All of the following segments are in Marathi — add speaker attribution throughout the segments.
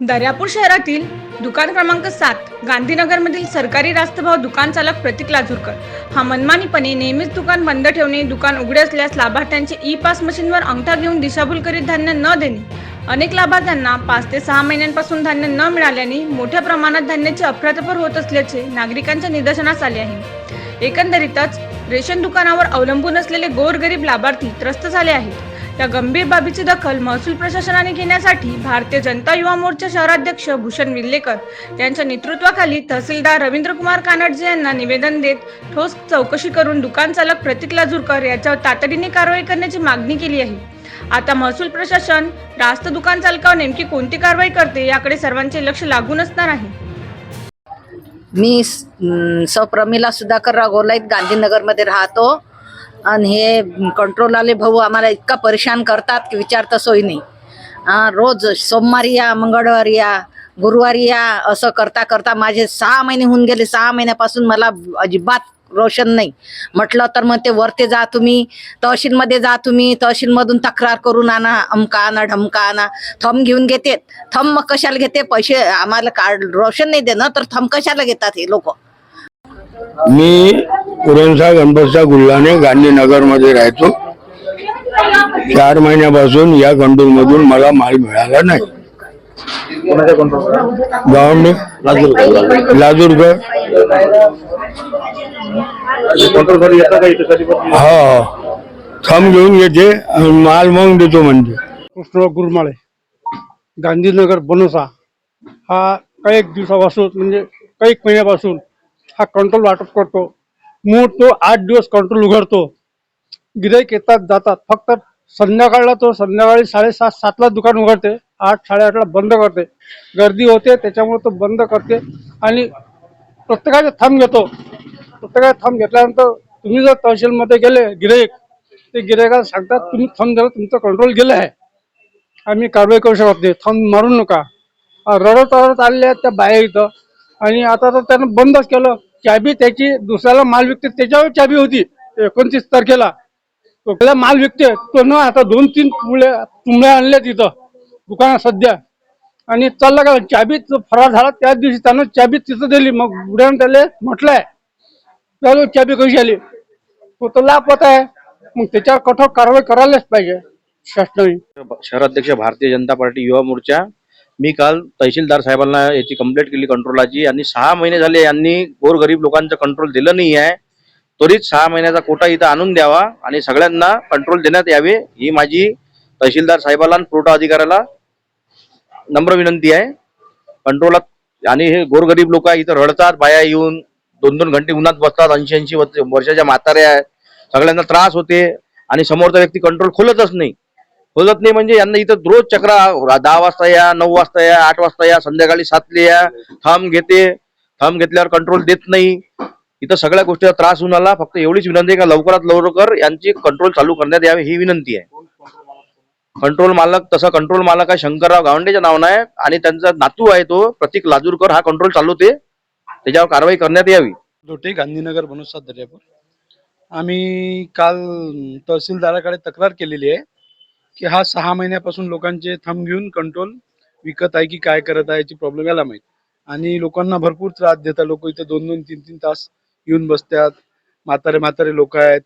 Speaker 1: दर्यापूर शहरातील दुकान क्रमांक सात गांधीनगरमधील सरकारी रास्तभाव दुकान चालक प्रतीक लाजूरकर. हा मनमानीपणे नेहमीच दुकान बंद ठेवणे दुकान उघडे असल्यास लाभार्थ्यांचे ई पास मशीनवर अंगठा घेऊन दिशाभूल करीत धान्य न देणे. अनेक लाभार्थ्यांना पाच ते सहा महिन्यांपासून धान्य न मिळाल्याने मोठ्या प्रमाणात धान्याची अफरातफर होत असल्याचे नागरिकांच्या निदर्शनास आले आहे. एकंदरीतच रेशन दुकानावर अवलंबून असलेले गोरगरीब लाभार्थी त्रस्त झाले आहेत. या गंभीर बाबीची दखल महसूल प्रशासनाने घेण्यासाठी भारतीय जनता युवा मोर्चा शहराध्यक्ष भूषण विल्लेकर यांच्या नेतृत्वाखाली तहसीलदार रवींद्रकुमार कानडजे यांना निवेदन देत ठोस चौकशी करून दुकान चालक प्रतीक लाजूरकर याच्यावर तातडीने कारवाई करण्याची मागणी केली आहे. आता महसूल प्रशासन रास्त दुकान चालकावर नेमकी कोणती कारवाई करते याकडे सर्वांचे लक्ष लागून असणार आहे.
Speaker 2: मी स- सौ प्रमिला सुधाकर रागोलाईत गांधीनगरमध्ये राहतो. आणि हे कंट्रोलवाले भाऊ आम्हाला इतका परेशान करतात की विचारता सोय नाही. रोज सोमवारी या मंगळवारी या गुरुवारी या असं करता करता माझे सहा महिने होऊन गेले. सहा महिन्यापासून मला अजिबात रोशन नाही. म्हटलं तर मग ते वरते जा तुम्ही तहसीलमध्ये जा तुम्ही तहसीलमधून तक्रार करून आणा अमका आणा ढमका आणा. थंब घेऊन घेते. थंब मग कशाला घेते? पैसे आम्हाला कार्ड रोशन नाही देणं तर थंब कशाला घेतात हे लोक?
Speaker 3: मी पुरणसा गणपतचा गुल्हाने गांधीनगरमध्ये राहतो चार महिन्यापासून या कंट्रोल मधून मला माल मिळाला नाही. गावंडे लाजूरकर. हा थंब घेऊन घेते आणि माल मग देतो म्हणते.
Speaker 4: कृष्णराव गुरमाळे. गांधीनगर बनोसा. हा काही दिवसापासून म्हणजे काही महिन्यापासून हा कंट्रोल वाटप करतो. मूळ तो आठ दिवस कंट्रोल उघडतो. गिराईक येतात जातात. फक्त संध्याकाळला तो संध्याकाळी साडेसात सातला दुकान उघडते. आठ साडेआठला बंद करते. गर्दी होते त्याच्यामुळे तो बंद करते आणि प्रत्येकाचे थांब घेतो. प्रत्येकाचे थांब घेतल्यानंतर तुम्ही जर तहसीलमध्ये गेले गिराईक ते गिरायकाला सांगतात तुम्ही थंब झालं तुमचं कंट्रोल गेलं आहे. आम्ही कारवाई करू शकत नाही. थंब मारू नका. रडत रडत आलेले आहेत त्या बाया इथं. आणि आता तर त्यानं बंदच केलं. चाबी त्याची दुसऱ्याला माल विकते त्याच्यावर चाबी होती एकोणतीस तारखेला. तो त्याला माल विकते तो न आता दोन तीन तुंबड्या तुंबड्या आणल्या तिथं दुकानात सध्या. आणि चालला का चाबी फरार झाला त्याच दिवशी त्यानं चाबी तिथं दिली. मग बुड्यानं त्याला म्हटलंय त्याला चाबी कशी आली? तो तर लापत आहे. मग त्याच्यावर कठोर कारवाई करायलाच पाहिजे शासनाने.
Speaker 5: शहराध्यक्ष भारतीय जनता पार्टी युवा मोर्चा मी काल तहसीलदार साहेबांना याची कंप्लेंट केली कंट्रोलाची आणि सहा महिने झाले यांनी गोरगरीब लोकांचं कंट्रोल दिलं नाही आहे त्वरित सहा महिन्याचा कोटा इथं आणून द्यावा आणि सगळ्यांना कंट्रोल देण्यात यावे ही माझी तहसीलदार साहेबाला आणि पुरवठा अधिकाऱ्याला नम्र विनंती आहे. कंट्रोलात आणि हे गोरगरीब लोक इथं रडतात बाया येऊन दोन दोन घंटे उन्हात बसतात ऐंशी ऐंशी वर्षाच्या म्हाताऱ्या आहेत. सगळ्यांना त्रास होते आणि समोरचा व्यक्ती कंट्रोल खोलतच नाही. बोलत नाही म्हणजे यांना इथं रोज चक्रा दहा वाजता या नऊ वाजता या आठ वाजता या संध्याकाळी सातले या थांब घेते. थांब घेतल्यावर कंट्रोल देत नाही. इथं सगळ्या गोष्टीचा त्रास होऊन आला. फक्त एवढीच विनंती आहे का लवकरात लवकर यांची कंट्रोल चालू करण्यात यावी ही विनंती आहे. कंट्रोल मालक तसा कंट्रोल मालक आहे शंकरराव गावंडेच्या नावानं आहे आणि त्यांचा नातू आहे तो प्रतीक लाजूरकर हा कंट्रोल चालवते त्याच्यावर कारवाई करण्यात यावी.
Speaker 6: लोटे गांधीनगर बनवसात दर्यापूर. आम्ही काल तहसीलदाराकडे तक्रार केलेली आहे. की हा सहा महिन्यापासून लोकांचे थंब घेऊन कंट्रोल विकत आहे की काय करत आहे याची प्रॉब्लेम याला माहीत. आणि लोकांना भरपूर त्रास देतात. लोक इथे दोन दोन तीन तीन तास येऊन बसतात. म्हातारे म्हातारे लोक आहेत.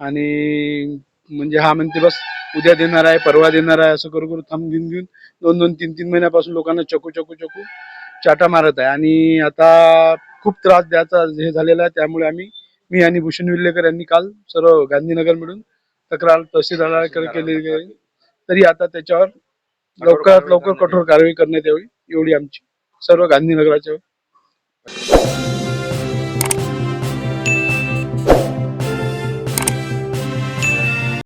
Speaker 6: आणि म्हणजे हा म्हणते बस उद्या देणार आहे परवा देणार आहे असं करू करू थंब घेऊन घेऊन दोन दोन तीन तीन महिन्यापासून लोकांना चकू चकू चकू चाटा मारत आहे. आणि आता खूप त्रास द्यायचा हे झालेला आहे. त्यामुळे आम्ही मी आणि भूषण विल्लेकर यांनी काल सर्व गांधीनगर मिळून तक्रार तहसीलदाराकडे केली तरी आता त्याच्यावर लवकरात लवकर कठोर कारवाई करण्यात यावी एवढी आमची सर्व गांधीनगराच्या